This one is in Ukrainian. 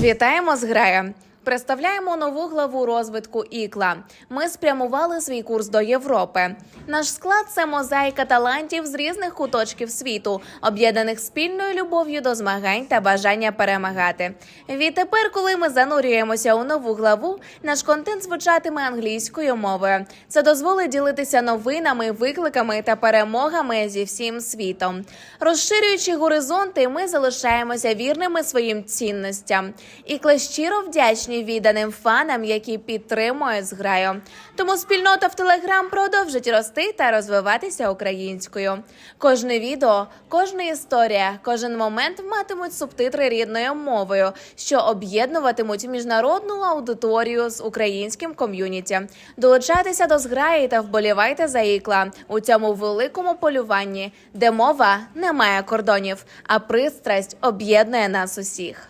Вітаємо з граю. Представляємо нову главу розвитку ікла. Ми спрямували свій курс до Європи. Наш склад це мозаїка талантів з різних куточків світу, об'єднаних спільною любов'ю до змагань та бажання перемагати. Відтепер, коли ми занурюємося у нову главу, наш контент звучатиме англійською мовою. Це дозволить ділитися новинами, викликами та перемогами зі всім світом. Розширюючи горизонти, ми залишаємося вірними своїм цінностям. Ікла щиро вдячні відданим фанам, які підтримують зграю. Тому спільнота в Телеграм продовжить рости та розвиватися українською. Кожне відео, кожна історія, кожен момент матимуть субтитри рідною мовою, що об'єднуватимуть міжнародну аудиторію з українським ком'юніті. Долучайтеся до зграї та вболівайте за ікла у цьому великому полюванні, де мова не має кордонів, а пристрасть об'єднує нас усіх.